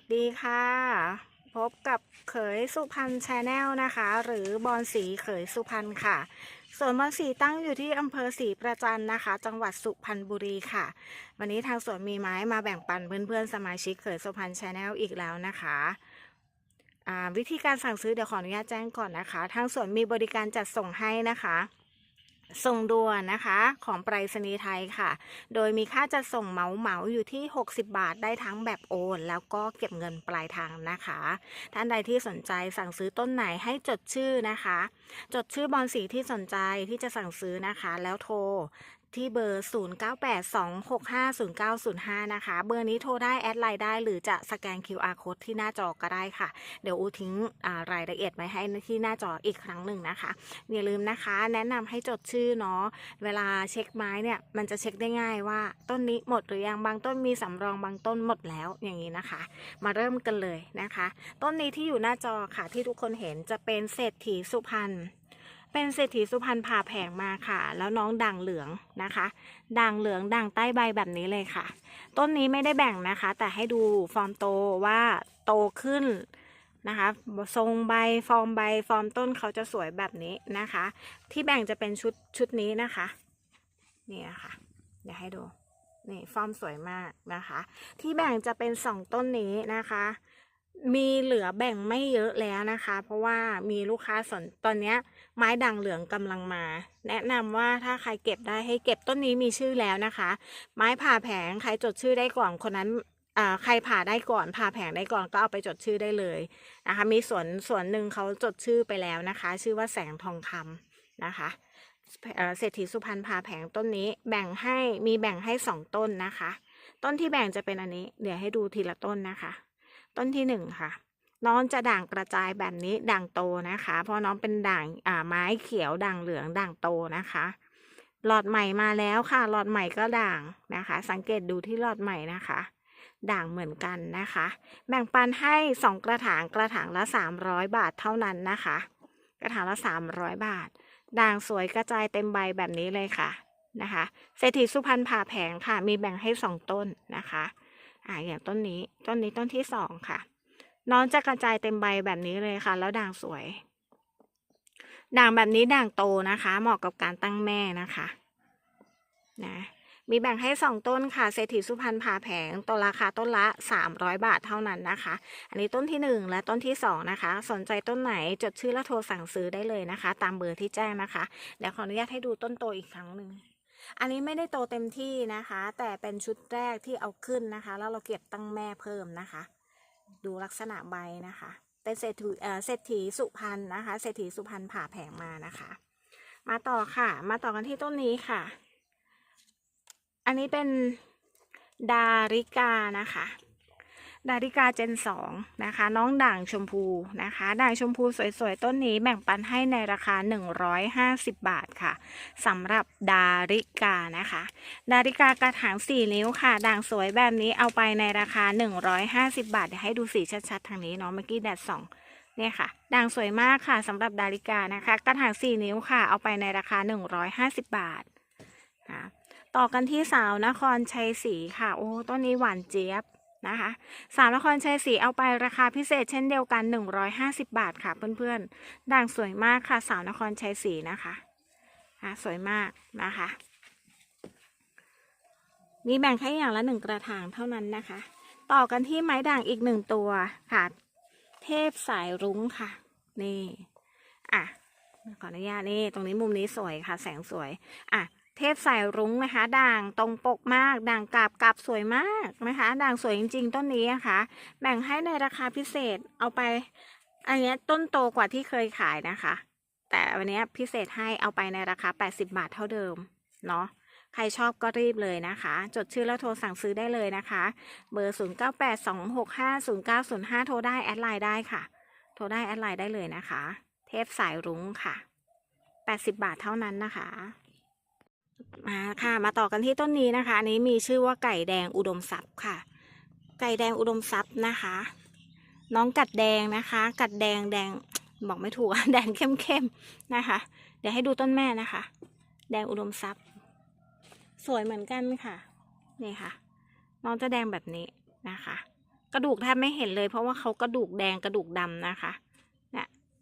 วัสดีค่ะ พบกับเขยสุพรรณชาแนลนะคะ หรือบอนสีเขยสุพรรณค่ะส่วนบอนสีตั้งอยู่ที่อำเภอศรีประจันนะคะ จังหวัดสุพรรณบุรีค่ะ วันนี้ทางสวนมีไม้มาแบ่งปันเพื่อนๆสมาชิกเขยสุพรรณชาแนลอีกแล้วนะคะวิธีการสั่งซื้อเดี๋ยวขออนุญาตแจ้งก่อนนะคะ ทางสวนมีบริการจัดส่งให้นะคะ ส่งด่วนนะคะของไปรษณีย์ไทยค่ะ โดยมีค่าจัดส่งเหมาเหมาอยู่ที่ 60 บาทได้ทั้งแบบโอน แล้วก็เก็บเงินปลายทางนะคะ ท่านใดที่สนใจสั่งซื้อต้นไหนให้จดชื่อนะคะ จดชื่อบอลสีที่สนใจที่จะสั่งซื้อนะคะ แล้วโทร ที่เบอร์ 0982650905 นะคะ เบอร์นี้โทรได้แอดไลน์ได้ หรือจะสแกน QR code ที่หน้าจอก็ได้ค่ะ เดี๋ยวอูทิ้งรายละเอียดไว้ให้ที่หน้าจออีกครั้งหนึ่งนะคะ อย่าลืมนะคะ แนะนำให้จดชื่อเนาะ เวลาเช็คไม้เนี่ย มันจะเช็คได้ง่ายว่าต้นนี้หมดหรือยังบางต้นมีสำรองบางต้นหมดแล้วอย่างนี้นะคะ มาเริ่มกันเลยนะคะ ต้นนี้ที่อยู่หน้าจอค่ะที่ทุกคนเห็นจะเป็นเศรษฐีสุพรรณ เป็นเศรษฐีสุพรรณผ่าแผงมาค่ะ แล้วน้องด่างเหลืองนะคะด่างเหลืองด่างใต้ใบแบบนี้เลยค่ะ ต้นนี้ไม่ได้แบ่งนะคะ แต่ให้ดูฟอร์มโตว่าโตขึ้นนะคะทรงใบฟอร์มใบฟอร์มต้นเขาจะสวยแบบนี้นะคะ ที่แบ่งจะเป็นชุดชุดนี้นะคะนี่นะคะเดี๋ยวให้ดูนี่ฟอร์มสวยมากนะคะ ที่แบ่งจะเป็นสองต้นนี้นะคะ มีเหลือแบ่งไม่เยอะแล้วนะคะ เพราะว่ามีลูกค้าสนตอนนี้ไม้ด่างเหลืองกำลังมา แนะนำว่าถ้าใครเก็บได้ให้เก็บต้นนี้มีชื่อแล้วนะคะ ไม้ผ่าแผงใครจดชื่อได้ก่อนคนนั้นใครผ่าได้ก่อนผ่าแผงได้ก่อนก็เอาไปจดชื่อได้เลยนะคะ มีส่วนส่วนหนึ่งเขาจดชื่อไปแล้วนะคะ ชื่อว่าแสงทองคำนะคะเศรษฐีสุพรรณพาแผงต้นนี้แบ่งให้มีแบ่งให้สองต้นนะคะ ต้นที่แบ่งจะเป็นอันนี้ เดี๋ยวให้ดูทีละต้นนะคะ ต้นที่หนึ่งค่ะ น้องจะด่างกระจายแบบนี้ด่างโตนะคะ เพราะน้องเป็นด่างอ่าไม้เขียวด่างเหลืองด่างโตนะคะ หลอดใหม่มาแล้วค่ะ หลอดใหม่ก็ด่างนะคะ สังเกตดูที่หลอดใหม่นะคะ ด่างเหมือนกันนะคะ แบ่งปันให้สองกระถางกระถางละสามร้อยบาทเท่านั้นนะคะ กระถางละสามร้อยบาท ด่างสวยกระจายเต็มใบแบบนี้เลยค่ะนะคะเศรษฐีสุพรรณผ่าแผงค่ะ มีแบ่งให้สองต้นนะคะ อ่าอย่างต้นนี้ ต้นนี้ต้นที่สองค่ะ น้องจะกระจายเต็มใบแบบนี้เลยค่ะ แล้วด่างสวย ด่างแบบนี้ด่างโตนะคะ เหมาะกับการตั้งแม่นะคะนะมีแบ่งให้สองต้นค่ะเศรษฐีสุพรรณผ่าแผงตัวราคาต้นละสามร้อยบาทเท่านั้นนะคะ อันนี้ต้นที่หนึ่งและต้นที่สองนะคะ สนใจต้นไหนจดชื่อและโทรสั่งซื้อได้เลยนะคะ ตามเบอร์ที่แจ้งนะคะเดี๋ยวขออนุญาตให้ดูต้นโตอีกครั้งหนึ่ง อันนี้ไม่ได้โตเต็มที่นะคะ แต่เป็นชุดแรกที่เอาขึ้นนะคะ แล้วเราเก็บตั้งแม่เพิ่มนะคะ ดูลักษณะใบนะคะ เป็นเศรษฐีเศรษฐีสุพรรณนะคะ เศรษฐีสุพรรณผ่าแผงมานะคะ มาต่อค่ะ มาต่อกันที่ต้นนี้ค่ะ อันนี้เป็นดาริกานะคะ ดาริกาเจนสองนะคะ น้องด่างชมพูนะคะ ด่างชมพูสวยๆ ต้นนี้แบ่งปันให้ในราคา 150 บาทค่ะสำหรับดาริกานะคะ ดาริกากระถาง 4 นิ้วค่ะ ด่างสวยแบบนี้เอาไปในราคา 150 บาทเดี๋ยวให้ดูสีชัดๆ ทางนี้เนาะเมื่อกี้แดดส่องเนี่ยค่ะ ด่างสวยมากค่ะสำหรับดาริกานะคะ กระถาง 4 นิ้วค่ะ เอาไปในราคา 150 บาทค่ะต่อกันที่สาวนครชัยศรีค่ะ โอ้ต้นนี้หวานเจี๊ยบ นะคะสาวนครชัยศรีเอาไปราคาพิเศษเช่นเดียวกัน 150 บาทค่ะเพื่อนๆด่างสวยมากค่ะสาวนครชัยศรีนะคะอะสวยมากนะคะมีแบ่งแค่อย่างละหนึ่งกระถางเท่านั้นนะคะ ต่อกันที่ไม้ด่างอีกหนึ่งตัวค่ะ เทพสายรุ้งค่ะ นี่ อะขออนุญาตนี่ ตรงนี้มุมนี้สวยค่ะ แสงสวย อะ เทพสายรุ้งนะคะ ด่างตรงปกมาก ด่างกาบกาบสวยมากนะคะ ด่างสวยจริง ๆ ต้นนี้นะคะ แบ่งให้ในราคาพิเศษเอาไป อันนี้ต้นโตกว่าที่เคยขายนะคะ แต่วันนี้พิเศษให้เอาไปในราคา 80 บาทเท่าเดิมเนาะใครชอบก็รีบเลยนะคะ จดชื่อแล้วโทรสั่งซื้อได้เลยนะคะ เบอร์ 0982650905 โทรได้แอดไลน์ได้ค่ะ โทรได้แอดไลน์ได้เลยนะคะ เทพสายรุ้งค่ะ 80 บาทเท่านั้นนะคะ มาค่ะมาต่อกันที่ต้นนี้นะคะ อันนี้มีชื่อว่าไก่แดงอุดมทรัพย์ค่ะ ไก่แดงอุดมทรัพย์นะคะ น้องกัดแดงนะคะ กัดแดงแดงบอกไม่ถูกแดงเข้มๆนะคะ เดี๋ยวให้ดูต้นแม่นะคะ แดงอุดมทรัพย์ สวยเหมือนกันค่ะนี่ค่ะ น้องจะแดงแบบนี้นะคะ กระดูกแทบไม่เห็นเลย เพราะว่าเขากระดูกแดงกระดูกดำนะคะ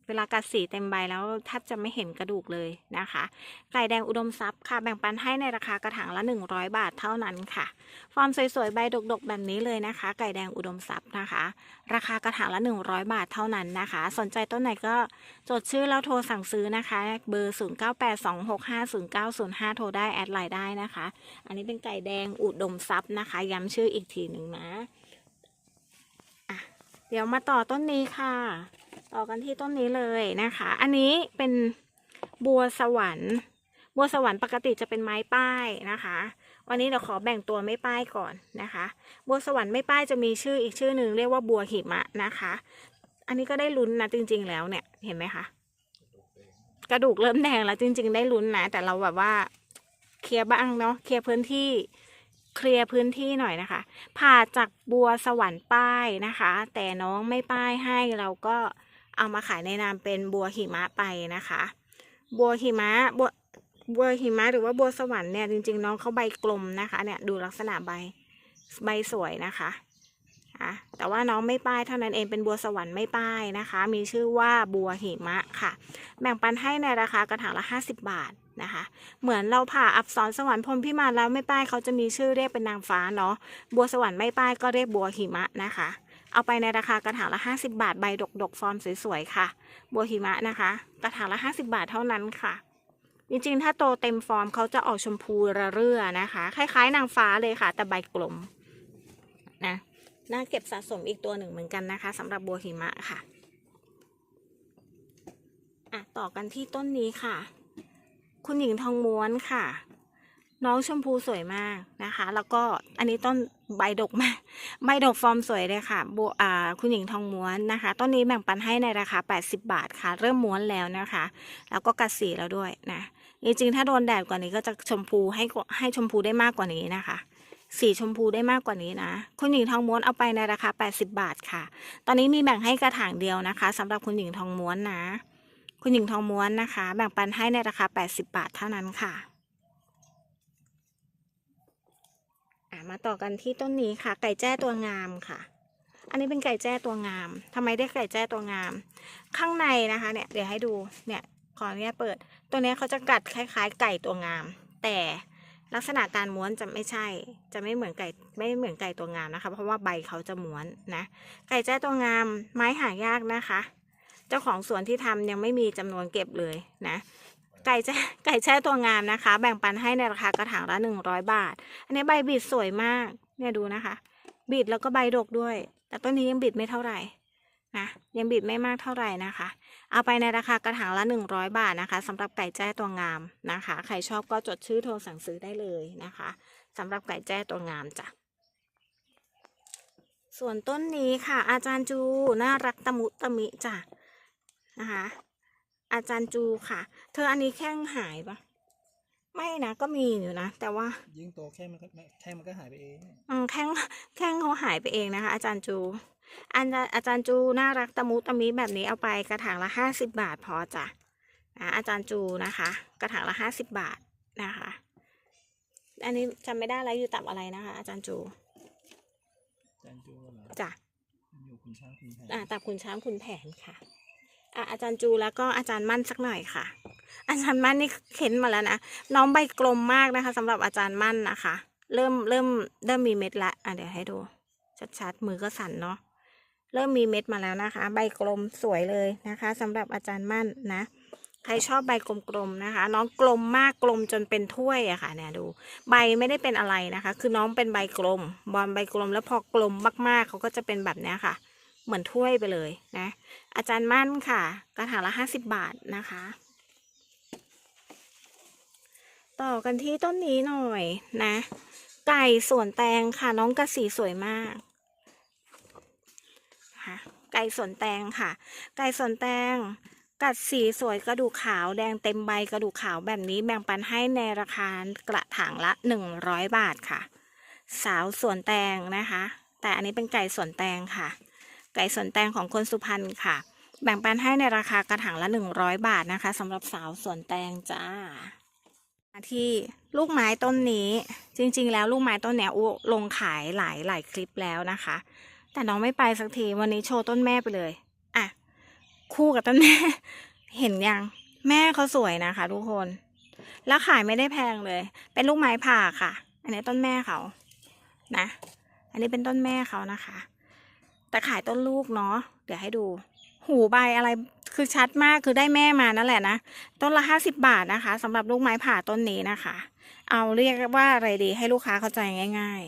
เวลากัดสีเต็มใบแล้วแทบจะไม่เห็นกระดูกเลยนะคะ ไก่แดงอุดมทรัพย์ค่ะแบ่งปันให้ในราคากระถางละ 100 บาทเท่านั้นค่ะฟอร์มสวยๆใบดกๆ แบบนี้เลยนะคะ ไก่แดงอุดมทรัพย์นะคะ ราคากระถางละ 100 บาทเท่านั้นนะคะ สนใจต้นไหนก็จดชื่อแล้วโทรสั่งซื้อนะคะ เบอร์ 0982650905 โทรได้แอดไลน์ได้นะคะ อันนี้เป็นไก่แดงอุดมทรัพย์นะคะ ย้ำชื่ออีกทีหนึ่งนะะเดี๋ยวมาต่อต้นนี้ค่ะ ต่อกันที่ต้นนี้เลยนะคะ อันนี้เป็นบัวสวรรค์ บัวสวรรค์ปกติจะเป็นไม้ป้ายนะคะ วันนี้เดี๋ยวขอแบ่งตัวไม่ป้ายก่อนนะคะ บัวสวรรค์ไม่ป้ายจะมีชื่ออีกชื่อหนึ่งเรียกว่าบัวหิมะนะคะ อันนี้ก็ได้ลุ้นนะจริง ๆ แล้วเนี่ยเห็นไหมคะกระดูกเริ่มแดงแล้วจริง ๆ ได้ลุ้นนะ แต่เราแบบว่าเคลียร์บ้างเนาะเคลียร์พื้นที่เคลียร์พื้นที่หน่อยนะคะ ผ่าจากบัวสวรรค์ป้ายนะคะ แต่น้องไม่ป้ายให้เราก็ เอามาขายในนามเป็นบัวหิมะไปนะคะ บัวหิมะบัวบัวหิมะหรือว่าบัวสวรรค์เนี่ยจริงๆ น้องเขาใบกลมนะคะเนี่ยดูลักษณะใบใบสวยนะคะอะแต่ว่าน้องไม่ป้ายเท่านั้นเองเป็นบัวสวรรค์ไม่ป้ายนะคะ มีชื่อว่าบัวหิมะค่ะ แบ่งปันให้ในราคากระถางละ 50 บาทนะคะ เหมือนเราผ่าอับสรสวรรค์พรมพิมานแล้วไม่ป้ายเขาจะมีชื่อเรียกเป็นนางฟ้าเนาะบัวสวรรค์ไม่ป้ายก็เรียกบัวหิมะนะคะ เอาไปในราคากระถางละ 50 บาทใบดกดกฟอร์มสวยๆค่ะ บัวหิมะนะคะ กระถางละ 50 บาทเท่านั้นค่ะ จริงๆ ถ้าโตเต็มฟอร์มเขาจะออกชมพูระเรื่อนะคะ คล้าย ๆ นางฟ้าเลยค่ะ แต่ใบกลมนะน่าเก็บสะสมอีกตัวหนึ่งเหมือนกันนะคะสำหรับบัวหิมะค่ะอะต่อกันที่ต้นนี้ค่ะ คุณหญิงทองม้วนค่ะ น้องชมพูสวยมากนะคะ แล้วก็อันนี้ต้นใบดกมากใบดกฟอร์มสวยเลยค่ะบัวอ่าคุณหญิงทองม้วนนะคะ ต้นนี้แบ่งปันให้ในราคา 80 บาทค่ะ เริ่มม้วนแล้วนะคะ แล้วก็กัดสีแล้วด้วยนะจริงๆถ้าโดนแดดกว่านี้ก็จะชมพูให้ให้ชมพูได้มากกว่านี้นะคะสีชมพูได้มากกว่านี้นะ คุณหญิงทองม้วนเอาไปในราคา 80 บาทค่ะ ตอนนี้มีแบ่งให้กระถางเดียวนะคะสำหรับคุณหญิงทองม้วนนะ คุณหญิงทองม้วนนะคะ แบ่งปันให้ในราคา 80 บาทเท่านั้นค่ะ อะ มาต่อกันที่ต้นนี้ค่ะ ไก่แจ้ตัวงามค่ะ อันนี้เป็นไก่แจ้ตัวงามทำไมได้ไก่แจ้ตัวงาม ข้างในนะคะเนี่ยเดี๋ยวให้ดูเนี่ยขออนุญาตเปิด ตัวเนี้ยเขาจะกัดคล้ายๆ ไก่ตัวงาม แต่ลักษณะการม้วนจะไม่ใช่ จะไม่เหมือนไก่ไม่เหมือนไก่ตัวงามนะคะ เพราะว่าใบเขาจะม้วนนะ ไก่แจ้ตัวงามไม้หายากนะคะ เจ้าของสวนที่ทำยังไม่มีจำนวนเก็บเลยนะ ไก่แจ้ไก่แช่ตัวงามนะคะ แบ่งปันให้ในราคากระถางละหนึ่งร้อยบาท อันนี้ใบบิดสวยมาก เนี่ยดูนะคะ บิดแล้วก็ใบดกด้วย แต่ต้นนี้ยังบิดไม่เท่าไหร่นะยังบิดไม่มากเท่าไหร่นะคะ เอาไปในราคากระถางละ 100 บาทนะคะสำหรับไก่แจ้ตัวงามนะคะ ใครชอบก็จดชื่อโทรสั่งซื้อได้เลยนะคะสำหรับไก่แจ้ตัวงามจ้ะส่วนต้นนี้ค่ะ อาจารย์จูน่ารักตะมุตะมิจ้ะนะคะ อาจารย์จูค่ะ เธออันนี้แข้งหายปะไม่นะก็มีอยู่นะ แต่ว่ายิ่งโตแค่มันก็แค่มันก็หายไปเองอืมแข้งแข้งเขาหายไปเองนะคะ อาจารย์จูอาจารย์อาจารย์จูน่ารักตะมุตะมิแบบนี้เอาไปกระถางละห้าสิบบาทพอจ้ะนะอาจารย์จูนะคะ กระถางละห้าสิบบาทนะคะ อันนี้จำไม่ได้แล้วอยู่ตับอะไรนะคะ อาจารย์จูจันจูเหรอจ้ะอยู่คุณช้างคุณแผนอ่าตับคุณช้างคุณแผนค่ะ อาจารย์จูแล้วก็อาจารย์มั่นสักหน่อยค่ะ อาจารย์มั่นนี่เข็นมาแล้วนะน้องใบกลมมากนะคะสำหรับอาจารย์มั่นนะคะ เริ่มเริ่มเริ่มมีเม็ดละอะเดี๋ยวให้ดูชัดๆมือก็สั่นเนาะเริ่มมีเม็ดมาแล้วนะคะ ใบกลมสวยเลยนะคะสำหรับอาจารย์มั่นนะใครชอบใบกลมๆนะคะ น้องกลมมากกลมจนเป็นถ้วยอะค่ะเนี่ยดู ใบไม่ได้เป็นอะไรนะคะ คือน้องเป็นใบกลม บอลใบกลมแล้วพอกลมมากๆเขาก็จะเป็นแบบเนี้ยค่ะ เหมือนถ้วยไปเลยนะ อาจารย์มั่นค่ะ กระถางละห้าสิบบาทนะคะ ต่อกันที่ต้นนี้หน่อยนะ ไก่สวนแตงค่ะ น้องกระสีสวยมากค่ะไก่สวนแตงค่ะ ไก่สวนแตงกัดสีสวยกระดูกขาวแดงเต็มใบกระดูกขาวแบบนี้แบ่งปันให้ในราคากระถางละหนึ่งร้อยบาทค่ะ สาวสวนแตงนะคะ แต่อันนี้เป็นไก่สวนแตงค่ะ ไก่สวนแตงของคนสุพรรณค่ะ แบ่งปันให้ในราคากระถางละหนึ่งร้อยบาทนะคะสำหรับสาวสวนแตงจ้าที่ลูกไม้ต้นนี้จริง ๆ แล้วลูกไม้ต้นเนี้ยอุลงขายหลายหลายคลิปแล้วนะคะ แต่น้องไม่ไปสักทีวันนี้โชว์ต้นแม่ไปเลยอะคู่กับต้นแม่ เห็นยังแม่เขาสวยนะคะ ทุกคน แล้วขายไม่ได้แพงเลย เป็นลูกไม้ผ่าค่ะ อันนี้ต้นแม่เขานะ อันนี้เป็นต้นแม่เขานะคะ แต่ขายต้นลูกเนาะเดี๋ยวให้ดู หูใบอะไรคือชัดมากคือได้แม่มานั่นแหละนะต้นละห้าสิบบาทนะคะสำหรับลูกไม้ผ่าต้นนี้นะคะ เอาเรียกว่าอะไรดีให้ลูกค้าเข้าใจง่าย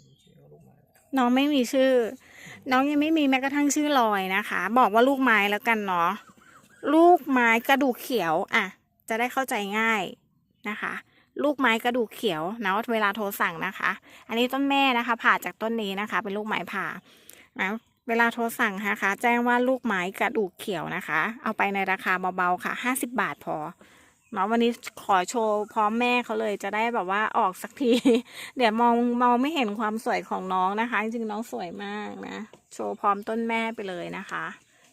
ๆ น้องไม่มีชื่อ น้องยังไม่มีแม้กระทั่งชื่อลอยนะคะ บอกว่าลูกไม้แล้วกันเนาะลูกไม้กระดูกเขียวอะ จะได้เข้าใจง่ายนะคะ ลูกไม้กระดูกเขียวนะเวลาโทรสั่งนะคะ อันนี้ต้นแม่นะคะ ผ่าจากต้นนี้นะคะ เป็นลูกไม้ผ่า นะเวลาโทรสั่งนะคะ แจ้งว่าลูกไม้กระดูกเขียวนะคะ เอาไปในราคาเบาๆค่ะห้าสิบบาทพอเนาะวันนี้ขอโชว์พร้อมแม่เขาเลยจะได้แบบว่าออกสักที เดี๋ยวมองมองไม่เห็นความสวยของน้องนะคะ จริงๆน้องสวยมากนะ โชว์พร้อมต้นแม่ไปเลยนะคะ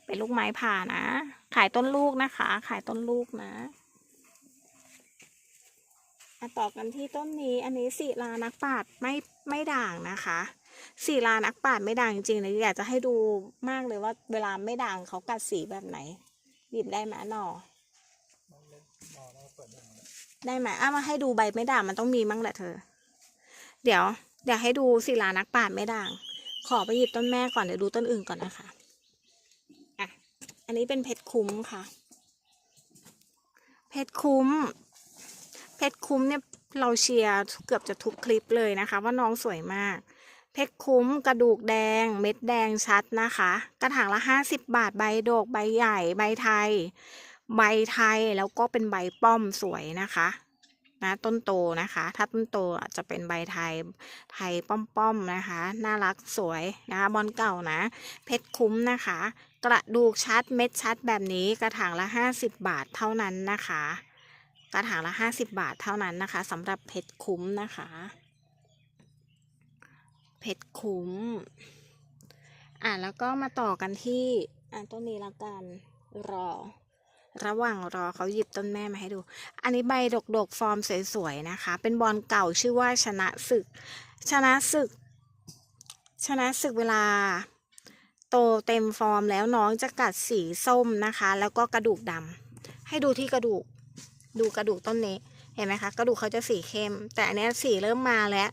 เป็นลูกไม้ผ่านะ ขายต้นลูกนะคะ ขายต้นลูกนะมาต่อกันที่ต้นนี้อันนี้ศิลานักปาชญ์ไม่ไม่ด่างนะคะ ศิลานักปราชญ์ไม่ด่างจริงๆเลยอยากจะให้ดูมากเลยว่า เวลาไม่ด่างเขากัดสีแบบไหนหยิบได้ไหมหนอได้ได้ไหมอ้ามาให้ดูใบไม่ด่างมันต้องมีมั้งแหละเธอ เดี๋ยวเดี๋ยวให้ดูศิลานักปราชญ์ไม่ด่าง ขอไปหยิบต้นแม่ก่อนเดี๋ยวดูต้นอื่นก่อนนะคะอะอันนี้เป็นเพชรคุ้มค่ะ เพชรคุ้ม เพชรคุ้มเนี่ยเราเชียร์เกือบจะทุกคลิปเลยนะคะ ว่าน้องสวยมาก เพชรคุ้มกระดูกแดง เม็ดแดงชัดนะคะ กระถางละห้าสิบบาทใบโดกใบใหญ่ใบไทย ใบไทยแล้วก็เป็นใบป้อมสวยนะคะนะต้นโตนะคะ ถ้าต้นโตอะจะเป็นใบไทยไทยป้อมๆนะคะ น่ารักสวยนะคะบอลเก่านะ เพชรคุ้มนะคะ กระดูกชัดเม็ดชัดแบบนี้กระถางละ 50 บาทเท่านั้นนะคะ กระถางละ 50 บาทเท่านั้นนะคะสำหรับเพชรคุ้มนะคะ เพชรคุ้ม อะแล้วก็มาต่อกันที่อะต้นนี้ละกันรอ ระหว่างรอเขาหยิบต้นแม่มาให้ดู อันนี้ใบดกๆ ฟอร์มสวยๆนะคะ เป็นบอลเก่าชื่อว่าชนะศึก ชนะศึก ชนะศึกเวลาโตเต็มฟอร์มแล้วน้องจะกัดสีส้มนะคะ แล้วก็กระดูกดำให้ดูที่กระดูก ดูกระดูกต้นนี้ เห็นไหมคะ กระดูกเขาจะสีเข้ม แต่อันนี้สีเริ่มมาแล้ว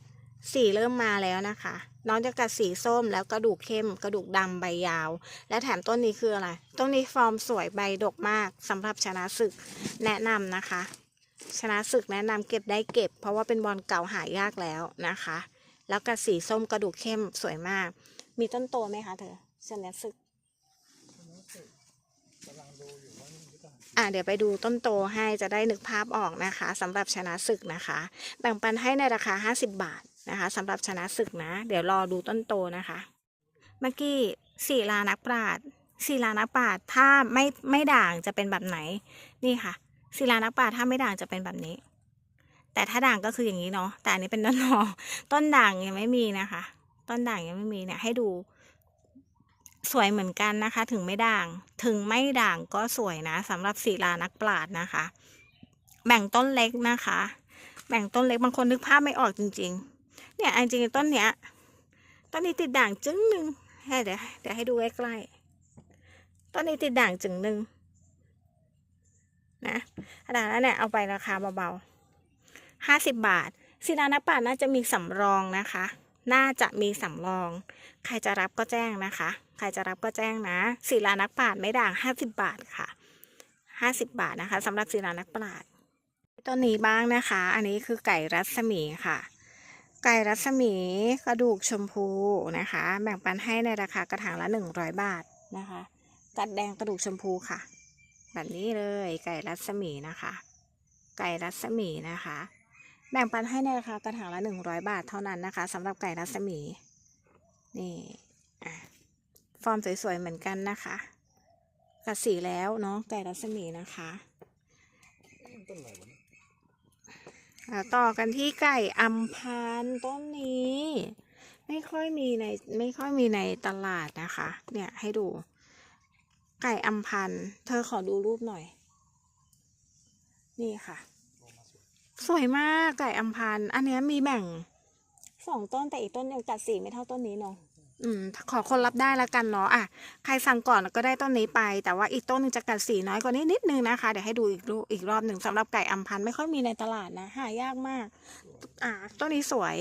สีเริ่มมาแล้วนะคะ น้องจะกัดสีส้มแล้วกระดูกเข้ม กระดูกดำใบยาว และแถมต้นนี้คืออะไร ต้นนี้ฟอร์มสวยใบดกมากสำหรับชนะศึกแนะนำนะคะ ชนะศึกแนะนำเก็บได้เก็บ เพราะว่าเป็นบอลเก่าหายากแล้วนะคะ แล้วกับสีส้มกระดูกเข้มสวยมาก มีต้นโตไหมคะเธอชนะศึกอ่าเปล่าอะเดี๋ยวไปดูต้นโตให้จะได้นึกภาพออกนะคะสำหรับชนะศึกนะคะ แบ่งปันให้ในราคา 50 บาท นะคะสำหรับชนะศึกนะ เดี๋ยวรอดูต้นโตนะคะเมื่อกี้ศิลานักปราชญ์ศิลานักปราชญ์ถ้าไม่ไม่ด่างจะเป็นแบบไหน นี่ค่ะศิลานักปราชญ์ถ้าไม่ด่างจะเป็นแบบนี้ แต่ถ้าด่างก็คืออย่างนี้เนาะแต่อันนี้เป็นต้นหอต้นด่างยังไม่มีนะคะ ต้นด่างยังไม่มีเนี่ยให้ดู สวยเหมือนกันนะคะ ถึงไม่ด่าง ถึงไม่ด่างก็สวยนะสำหรับศิลานักปราชญ์นะคะ แบ่งต้นเล็กนะคะ แบ่งต้นเล็กบางคนนึกภาพไม่ออกจริง ๆ เนี่ยอันจริงๆต้นเนี้ยต้นนี้ติดด่างจึงหนึ่งให้เดี๋ยวเดี๋ยวให้ดูใกล้ๆต้นนี้ติดด่างจึงหนึ่งนะขนาดนั้นเนี่ยเอาไปราคาเบาๆห้าสิบบาทศิลานักปราน่าจะมีสำรองนะคะ น่าจะมีสำรอง ใครจะรับก็แจ้งนะคะ ใครจะรับก็แจ้งนะศิลานักปราชญ์ไม่ด่างห้าสิบบาทค่ะห้าสิบบาทนะคะสำหรับศิลานักปราชญ์ต้นนี้บ้างนะคะ อันนี้คือไก่รัศมีค่ะ ไก่รัศมีกระดูกชมพูนะคะ แบ่งปันให้ในราคากระถางละ 100 บาทนะคะ กัดแดงกระดูกชมพูค่ะ แบบนี้เลยไก่รัศมีนะคะ ไก่รัศมีนะคะ แบ่งปันให้ในราคากระถางละ 100 บาทเท่านั้นนะคะสำหรับไก่รัศมีนี่ฟอร์มสวยๆเหมือนกันนะคะกัดสีแล้วเนาะไก่รัศมีนะคะต้นไหนวะ ต่อกันที่ไก่อัมพันต้นนี้ ไม่ค่อยมีในไม่ค่อยมีในตลาดนะคะ เนี่ยให้ดู ไก่อัมพันเธอขอดูรูปหน่อย นี่ค่ะ สวยมากไก่อัมพันอันเนี้ยมีแบ่งสองต้นแต่อีกต้นยังกัดสีไม่เท่าต้นนี้เนาะ อืมขอคนรับได้แล้วกันเนาะอะใครสั่งก่อนก็ได้ต้นนี้ไป แต่ว่าอีกต้นหนึงจะกัดสีน้อยกว่านี้นิดนึงนะคะ เดี๋ยวให้ดูอีกรูอีกรอบหนึ่งสำหรับไก่อัมพันธ์ไม่ค่อยมีในตลาดนะหายากมาก อ่าต้นนี้สวย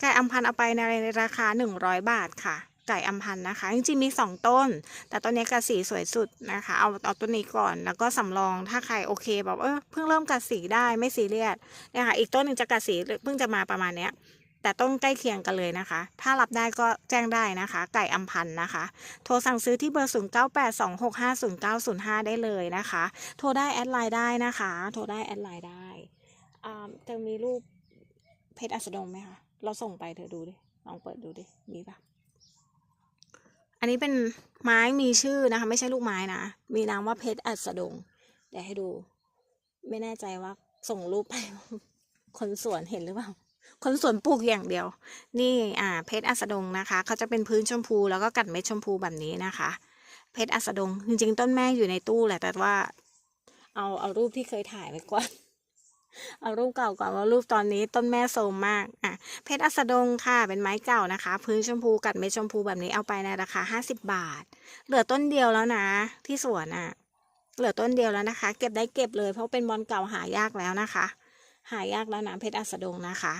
ไก่อัมพันธ์เอาไปในราคาหนึ่งร้อยบาทค่ะ ไก่อัมพันธ์นะคะ จริงๆมีสองต้น แต่ต้นนี้กัดสีสวยสุดนะคะ เอาเอาต้นนี้ก่อนแล้วก็สำรองถ้าใครโอเคแบบเออเพิ่งเริ่มกัดสีได้ไม่ซีเรียสเนี่ยค่ะอีกต้นหนึ่งจะกัดสีเพิ่งจะมาประมาณเนี้ย แต่ต้นใกล้เคียงกันเลยนะคะ ถ้ารับได้ก็แจ้งได้นะคะ ไก่อัมพันธ์นะคะ โทรสั่งซื้อที่เบอร์ 0982650905 ได้เลยนะคะ โทรได้แอดไลน์ได้นะคะ โทรได้แอดไลน์ได้จะมีรูปเพชรอัสดงไหมคะ เราส่งไปเธอดูดิ ลองเปิดดูดิ มีปะอันนี้เป็นไม้มีชื่อนะคะ ไม่ใช่ลูกไม้นะ มีนามว่าเพชรอัสดง เดี๋ยวให้ดู ไม่แน่ใจว่าส่งรูปไปคนสวนเห็นหรือเปล่า คนสวนปลูกอย่างเดียว นี่อ่าเพชรอัสดงนะคะเขาจะเป็นพื้นชมพูแล้วก็กัดเม็ดชมพูแบบนี้นะคะ เพชรอัสดงจริง ๆ ต้นแม่อยู่ในตู้แหละแต่ว่า เอาเอารูปที่เคยถ่ายไว้ก่อนเอารูปเก่าก่อนว่ารูปตอนนี้ต้นแม่โทรมมากอะเพชรอัสดงค่ะเป็นไม้เก่านะคะ พื้นชมพูกัดเม็ดชมพูแบบนี้เอาไปในราคาห้าสิบบาท เหลือต้นเดียวแล้วนะ ที่สวนอะ เหลือต้นเดียวแล้วนะคะ เก็บได้เก็บเลยเพราะเป็นบอลเก่าหายากแล้วนะคะ หายากแล้วนะเพชรอัสดงนะคะ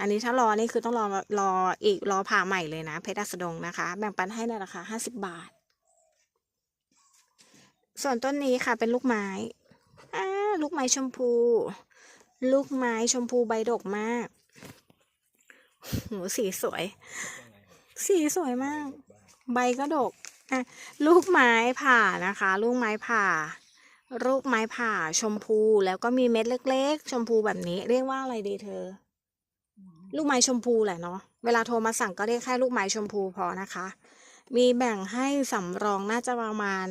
อันนี้ถ้ารอนี่คือต้องรอรออีกรอผ่าใหม่เลยนะเพชรอัสดงนะคะ แบ่งปันให้ในราคาห้าสิบบาท ส่วนต้นนี้ค่ะเป็นลูกไม้อ่าลูกไม้ชมพู ลูกไม้ชมพูใบดกมากโหสีสวย สีสวยมาก ใบก็ดกอะลูกไม้ผ่านะคะ ลูกไม้ผ่าลูกไม้ผ่าชมพูแล้วก็มีเม็ดเล็ก ๆ ชมพูแบบนี้เรียกว่าอะไรดีเธอ ลูกไม้ชมพูแหละเนาะ เวลาโทรมาสั่งก็เรียกแค่ลูกไม้ชมพูพอนะคะ มีแบ่งให้สำรองน่าจะประมาณ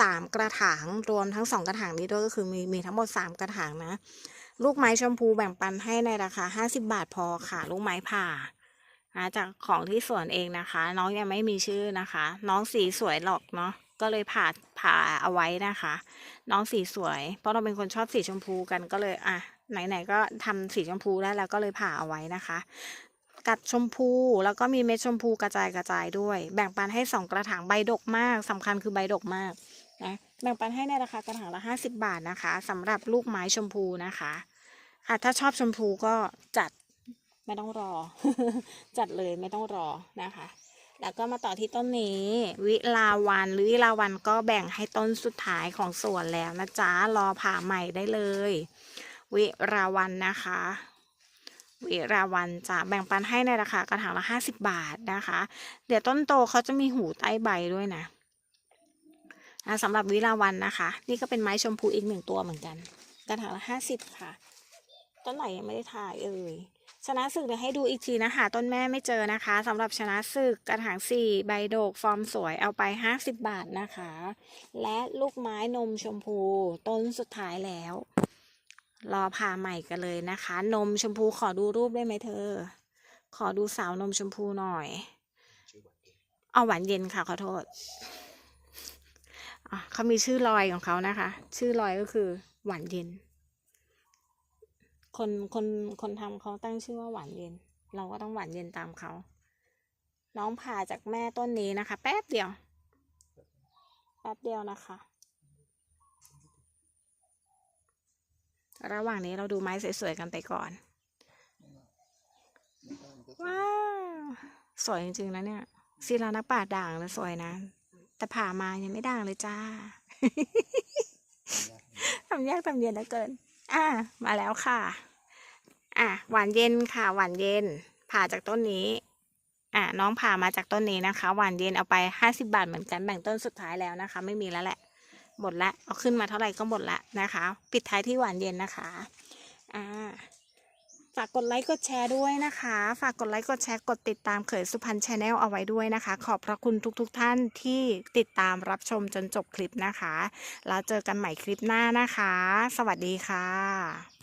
สามกระถางรวมทั้งสองกระถางนี้ด้วยก็คือมีมีทั้งหมดสามกระถางนะ ลูกไม้ชมพูแบ่งปันให้ในราคาห้าสิบบาทพอค่ะ ลูกไม้ผ่านะจากของที่สวนเองนะคะ น้องยังไม่มีชื่อนะคะ น้องสีสวยหรอกเนาะก็เลยผ่าผ่าเอาไว้นะคะ น้องสีสวย เพราะเราเป็นคนชอบสีชมพูกันก็เลยอะ ไหนๆก็ทำสีชมพูได้แล้วก็เลยผ่าเอาไว้นะคะ กัดชมพูแล้วก็มีเม็ดชมพูกระจายกระจายด้วย แบ่งปันให้สองกระถางใบดกมากสำคัญคือใบดกมากนะแบ่งปันให้ในราคากระถางละห้าสิบบาทนะคะสำหรับลูกไม้ชมพูนะคะค่ะถ้าชอบชมพูก็จัดไม่ต้องรอ จัดเลยไม่ต้องรอนะคะ แล้วก็มาต่อที่ต้นนี้ วิลาวันหรือวิลาวันก็แบ่งให้ต้นสุดท้ายของสวนแล้วนะจ๊ะรอผ่าใหม่ได้เลย วิราวันนะคะ วิราวันจะแบ่งปันให้ในราคากระถางละห้าสิบบาทนะคะ เดี๋ยวต้นโตเขาจะมีหูใต้ใบด้วยนะอะสำหรับวิราวันนะคะ นี่ก็เป็นไม้ชมพูอีกหนึ่งตัวเหมือนกัน กระถางละห้าสิบค่ะ ต้นไหนยังไม่ได้ถ่ายเอ่ยชนะศึกเดี๋ยวให้ดูอีกทีนะคะ ต้นแม่ไม่เจอนะคะสำหรับชนะศึกกระถางสี่ใบโดกฟอร์มสวยเอาไปห้าสิบบาทนะคะ และลูกไม้นมชมพู ต้นสุดท้ายแล้ว รอผ่าใหม่กันเลยนะคะ นมชมพูขอดูรูปได้ไหมเธอ ขอดูสาวนมชมพูหน่อยเอาหวานเย็นค่ะขอโทษเขามีชื่อลอยของเขานะคะ ชื่อลอยก็คือ หวานเย็น คนคนคนทำเขาตั้งชื่อว่าหวานเย็น เราก็ต้องหวานเย็นตามเขาน้องผ่าจากแม่ต้นนี้นะคะ แป๊บเดียว แป๊บเดียวนะคะ ระหว่างนี้เราดูไม้สวยๆกันไปก่อน ว้าว สวยจริงๆนะเนี่ยศิลานักปราดด่างนะสวยนะ แต่ผ่ามายังไม่ด่างเลยจ้าทำยากทำเย็นเหลือเกิน อะมาแล้วค่ะ อะหวานเย็นค่ะ หวานเย็น ผ่าจากต้นนี้ อะน้องผ่ามาจากต้นนี้นะคะ หวานเย็นเอาไปห้าสิบาทเหมือนกันแบ่งต้นสุดท้ายแล้วนะคะ ไม่มีแล้วแหละ หมดละเอาขึ้นมาเท่าไหร่ก็หมดละนะคะ ปิดท้ายที่หวานเย็นนะคะอ่าฝากกดไลค์กดแชร์ด้วยนะคะ ฝากกดไลค์กดแชร์กดติดตามเขยสุพรรณชาแนลเอาไว้ด้วยนะคะ ขอบพระคุณทุกๆทท่านที่ติดตามรับชมจนจบคลิปนะคะ แล้วเจอกันใหม่คลิปหน้านะคะ สวัสดีค่ะ